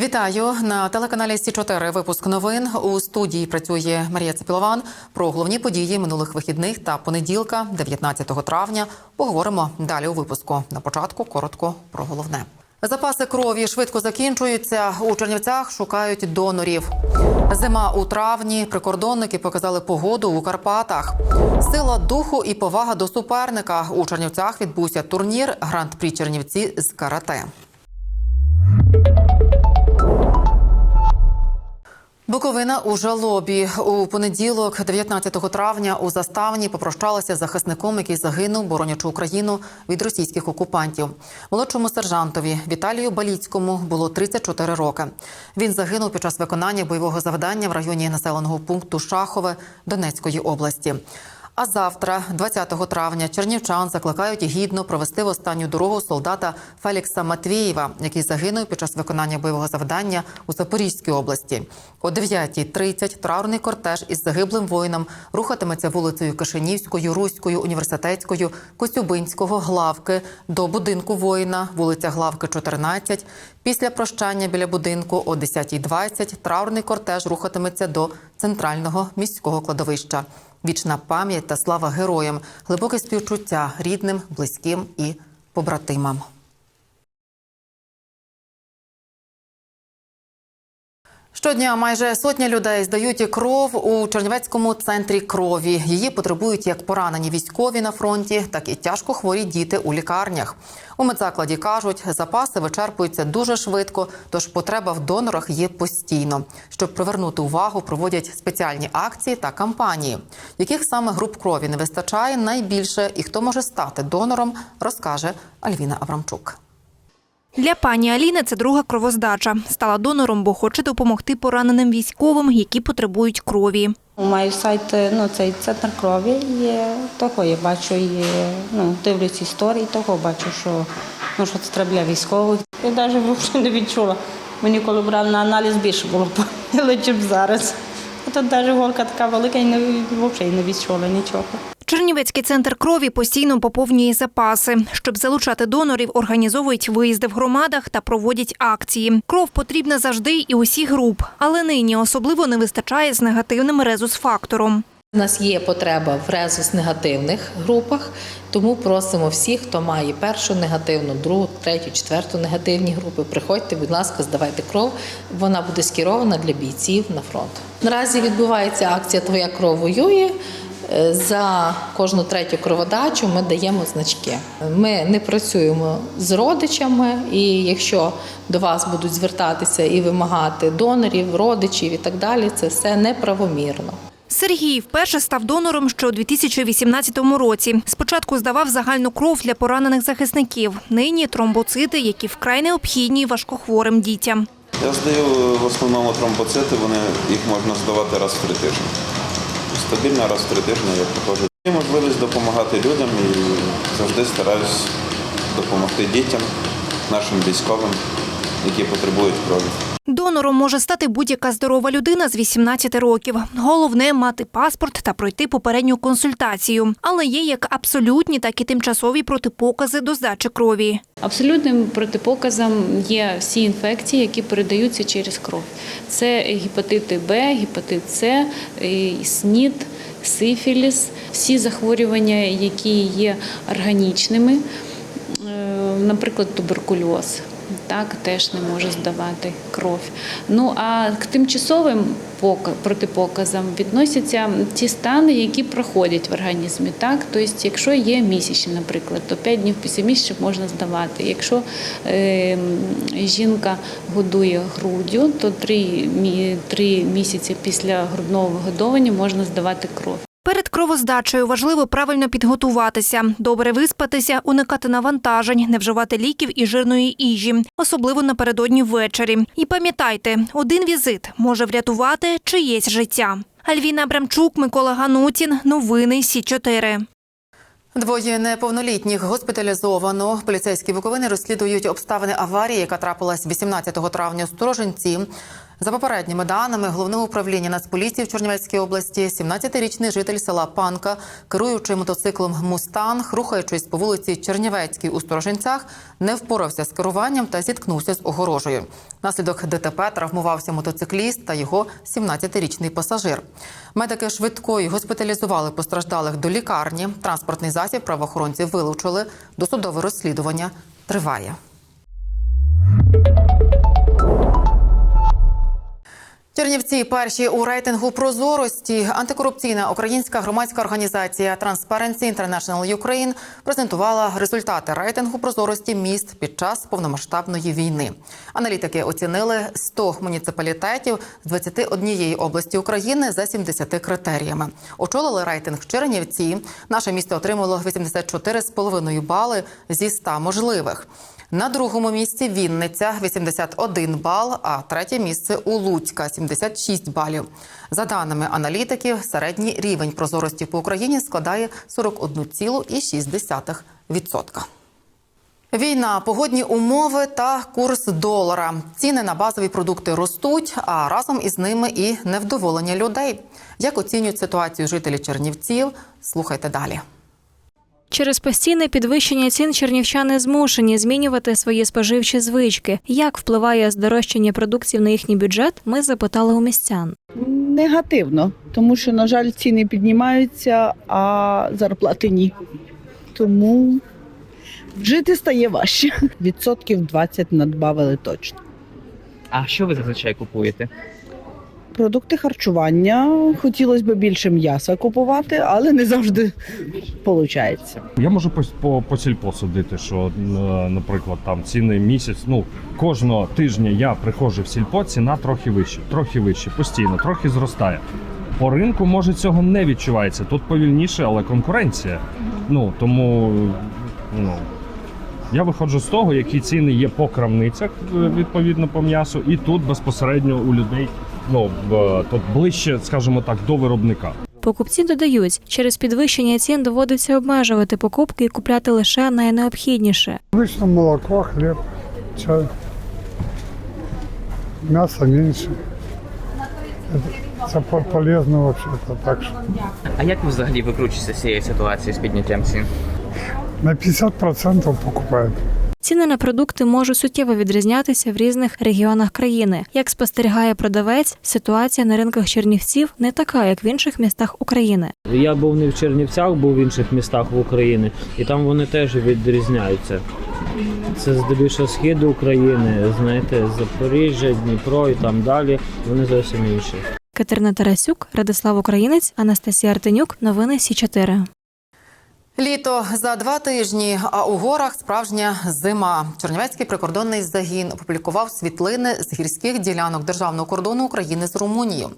Вітаю на телеканалі Сі 4 Випуск новин у студії працює Марія Цепілован. Про головні події минулих вихідних та понеділка, 19 травня. Поговоримо далі у випуску. На початку коротко про головне. Запаси крові швидко закінчуються. У Чернівцях шукають донорів. Зима у травні. Прикордонники показали погоду у Карпатах. Сила духу і повага до суперника. У Чернівцях відбувся турнір Гранд-прі Чернівці з карате. Буковина у жалобі у понеділок, 19 травня, у заставні попрощалася з захисником, який загинув, боронячи Україну від російських окупантів. Молодшому сержантові Віталію Баліцькому було 34 роки. Він загинув під час виконання бойового завдання в районі населеного пункту Шахове Донецької області. А завтра, 20 травня, чернівчан закликають гідно провести в останню дорогу солдата Фелікса Матвієва, який загинув під час виконання бойового завдання у Запорізькій області. О 9.30 траурний кортеж із загиблим воїном рухатиметься вулицею Кишинівською, Руською, Університетською, Костюбинського, Главки до будинку воїна, вулиця Главки, 14. Після прощання біля будинку о 10.20 траурний кортеж рухатиметься до центрального міського кладовища. Вічна пам'ять та слава героям, глибоке співчуття рідним, близьким і побратимам. Щодня майже сотня людей здають кров у Чернівецькому центрі крові. Її потребують як поранені військові на фронті, так і тяжко хворі діти у лікарнях. У медзакладі кажуть, запаси вичерпуються дуже швидко, тож потреба в донорах є постійно. Щоб привернути увагу, проводять спеціальні акції та кампанії. Яких саме груп крові не вистачає найбільше, і хто може стати донором, розкаже Альвіна Абрамчук. Для пані Аліни це друга кровоздача. Стала донором, бо хоче допомогти пораненим військовим, які потребують крові. Маю сайт, ну цей центр крові є. Того я бачу, і ну, дивлюсь історії, того бачу, що, ну, що це треба для військових. Я навіть не відчула. Мені коли брали на аналіз більше було боліло, ніж зараз. Тут навіть голка така велика і не, взагалі не відчула нічого. Чернівецький центр крові постійно поповнює запаси. Щоб залучати донорів, організовують виїзди в громадах та проводять акції. Кров потрібна завжди і усіх груп, але нині особливо не вистачає з негативним резус-фактором. У нас є потреба в резус-негативних групах, тому просимо всіх, хто має першу негативну, другу, третю, четверту негативні групи. Приходьте, будь ласка, здавайте кров. Вона буде скерована для бійців на фронт. Наразі відбувається акція Твоя кров воює. Е, За кожну третю кроводачу ми даємо значки. Ми не працюємо з родичами, і якщо до вас будуть звертатися і вимагати донорів, родичів і так далі, це все неправомірно. Сергій вперше став донором ще у 2018 році. Спочатку здавав загальну кров для поранених захисників. Нині тромбоцити, які вкрай необхідні важкохворим дітям. Я здаю в основному тромбоцити, вони їх можна здавати раз в три тижні. Стабільно раз в три тижні я приходжу. Є можливість допомагати людям і завжди стараюсь допомогти дітям, нашим військовим, які потребують крові. Донором може стати будь-яка здорова людина з 18 років. Головне мати паспорт та пройти попередню консультацію. Але є як абсолютні, так і тимчасові протипокази до здачі крові. Абсолютним протипоказом є всі інфекції, які передаються через кров. Це гепатити Б, гепатит С, СНІД, сифіліс, всі захворювання, які є органічними, е, наприклад, туберкульоз. Так, теж не може здавати кров. Ну а к тимчасовим протипоказам відносяться ті стани, які проходять в організмі. Так, тобто, якщо є місячні, наприклад, то 5 днів після місяця можна здавати. Якщо е, жінка годує груддю, то 3, 3 місяці після грудного вигодовування можна здавати кров. Кровоздачею важливо правильно підготуватися, добре виспатися, уникати навантажень, не вживати ліків і жирної їжі, особливо напередодні ввечері. І пам'ятайте, один візит може врятувати чиєсь життя. Альвіна Абрамчук, Микола Ганутін. Новини Сі 4 Двоє неповнолітніх госпіталізовано. Поліцейські Буковини розслідують обставини аварії, яка трапилась 18 травня у Сторожинці. За попередніми даними головного управління Нацполіції в Чернівецькій області, 17-річний житель села Панка, керуючи мотоциклом Мустанг, рухаючись по вулиці Чернівецькій у Сторожинцях, не впорався з керуванням та зіткнувся з огорожею. Наслідок ДТП травмувався мотоцикліст та його 17-річний пасажир. Медики швидкої госпіталізували постраждалих до лікарні. Транспортний засіб правоохоронці вилучили. Досудове розслідування триває. Чернівці перші у рейтингу прозорості. Антикорупційна українська громадська організація Transparency International Ukraine презентувала результати рейтингу прозорості міст під час повномасштабної війни. Аналітики оцінили 100 муніципалітетів з 21 області України за 70 критеріями. Очолили рейтинг Чернівці. Наше місто отримало 84,5 бали зі 100 можливих. На другому місці Вінниця 81 бал, а третє місце у Луцька 76 балів. За даними аналітиків, середній рівень прозорості по Україні складає 41,6%. Війна, погодні умови та курс долара. Ціни на базові продукти ростуть, а разом із ними і невдоволення людей. Як оцінюють ситуацію жителі Чернівців? Слухайте далі. Через постійне підвищення цін чернівчани змушені змінювати свої споживчі звички. Як впливає здорожчання продуктів на їхній бюджет? Ми запитали у містян. Негативно, тому що, на жаль, ціни піднімаються, а зарплати ні. Тому жити стає важче. Відсотків 20 надбавили точно. А що ви зазвичай купуєте? Продукти харчування хотілося б більше м'яса купувати, але не завжди виходить. Я можу по, по, по сільпо судити, що, е, наприклад, там ціни місяць. Ну кожного тижня я приходжу в сільпо, ціна трохи вища, трохи вища, постійно, трохи зростає. По ринку може цього не відчувається. Тут повільніше, але конкуренція. Ну тому ну. Я виходжу з того, які ціни є по крамницях е, відповідно по м'ясу, і тут безпосередньо у людей ну в- тут ближче, скажімо так, до виробника. Покупці додають, через підвищення цін доводиться обмежувати покупки і купляти лише найнеобхідніше. Обычно молоко, хлеб, чай. Мясо меньше. Это, это по- полезно вообще-то. Так что А як ви взагалі викручуєтеся з цієї ситуації з підняттям цін? на 50% покупают. Ціни на продукти можуть суттєво відрізнятися в різних регіонах країни. Як спостерігає продавець, ситуація на ринках Чернівців не така, як в інших містах України. Я був не в Чернівцях, був в інших містах в Україні, і там вони теж відрізняються. Це здебільшого схід України, знаєте, Запоріжжя, Дніпро і там далі. Вони зовсім інші. Катерина Тарасюк, Радислав Українець, Анастасія Артенюк. Новини Сі 4 Літо за два тижні, а у горах справжня зима. Чернівецький прикордонний загін опублікував світлини з гірських ділянок державного кордону України з Румунією.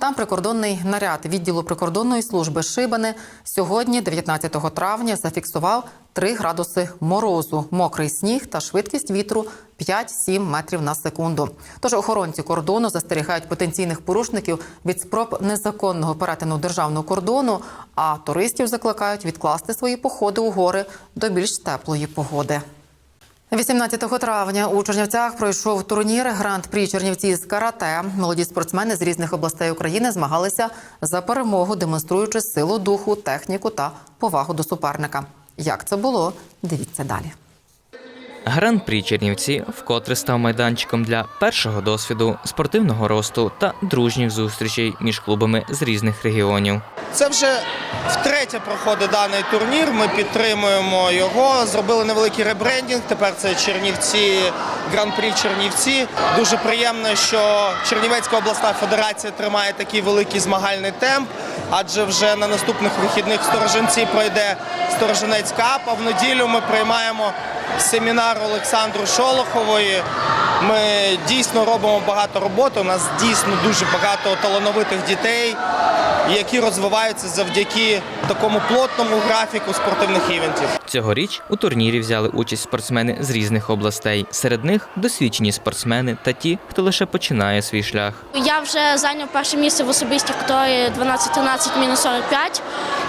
Там прикордонний наряд відділу прикордонної служби Шибани сьогодні, 19 травня, зафіксував 3 градуси морозу, мокрий сніг та швидкість вітру 5-7 метрів на секунду. Тож охоронці кордону застерігають потенційних порушників від спроб незаконного перетину державного кордону, а туристів закликають відкласти свої походи у гори до більш теплої погоди. 18 травня у Чернівцях пройшов турнір Гранд-прі Чернівці з карате. Молоді спортсмени з різних областей України змагалися за перемогу, демонструючи силу духу, техніку та повагу до суперника. Як це було? Дивіться далі. Гран-прі Чернівці вкотре став майданчиком для першого досвіду, спортивного росту та дружніх зустрічей між клубами з різних регіонів. Це вже втретє проходить даний турнір. Ми підтримуємо його. Зробили невеликий ребрендінг. Тепер це Чернівці, гран-прі Чернівці. Дуже приємно, що Чернівецька обласна федерація тримає такий великий змагальний темп. Адже вже на наступних вихідних в Сторожинці пройде Сторожинець Кап. А в неділю ми приймаємо семінар Олександру Шолохової. Ми дійсно робимо багато роботи. У нас дійсно дуже багато талановитих дітей, які розвиваються завдяки такому плотному графіку спортивних івентів. Цьогоріч у турнірі взяли участь спортсмени з різних областей. Серед них досвідчені спортсмени та ті, хто лише починає свій шлях. Я вже зайняв перше місце в особистій категорії 12-13 мінус 45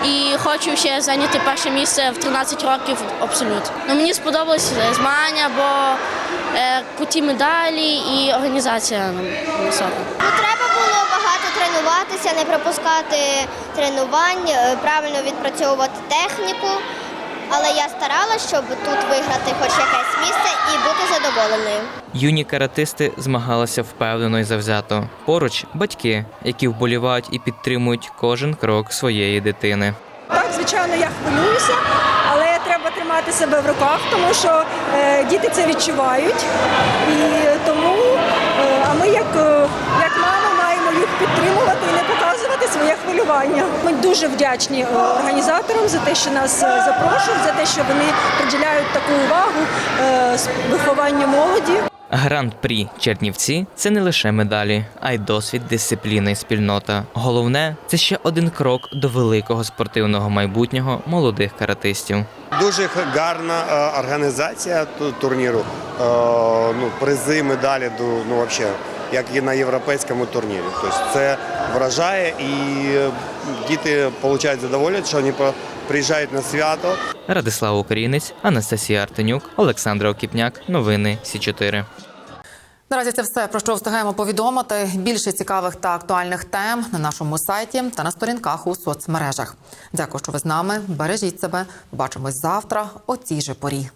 і хочу ще зайняти перше місце в 13 років абсолют. Ну, мені сподобалися змагання, бо е, куті медалі і організація висока. Ну, треба було багато тренуватися, не пропускати тренувань, е, правильно відпрацьовувати техніку. Але я старалася, щоб тут виграти хоч якесь місце і бути задоволеною. Юні каратисти змагалися впевнено і завзято. Поруч батьки, які вболівають і підтримують кожен крок своєї дитини. Так, звичайно, я хвилююся, але треба тримати себе в руках, тому що е, діти це відчувають. І тому е, а ми, як, е, як мами, маємо їх підтримувати і не показувати своє хвилювання. Ми дуже вдячні е, організаторам за те, що нас е, запрошують, за те, що вони приділяють таку увагу е, вихованню молоді. Гран-прі Чернівці це не лише медалі, а й досвід, дисципліна і спільнота. Головне це ще один крок до великого спортивного майбутнього молодих каратистів. Дуже гарна організація турніру. Ну, призи, медалі, ду- ну, вообще, як і на європейському турнірі. Тобто це вражає і е, діти отримують задоволення, що вони по- приїжджають на свято. Радислав Українець, Анастасія Артенюк, Олександра Окіпняк. Новини Сі 4 Наразі це все про що встигаємо повідомити. Більше цікавих та актуальних тем на нашому сайті та на сторінках у соцмережах. Дякую, що ви з нами. Бережіть себе. Побачимось завтра о цій же порі.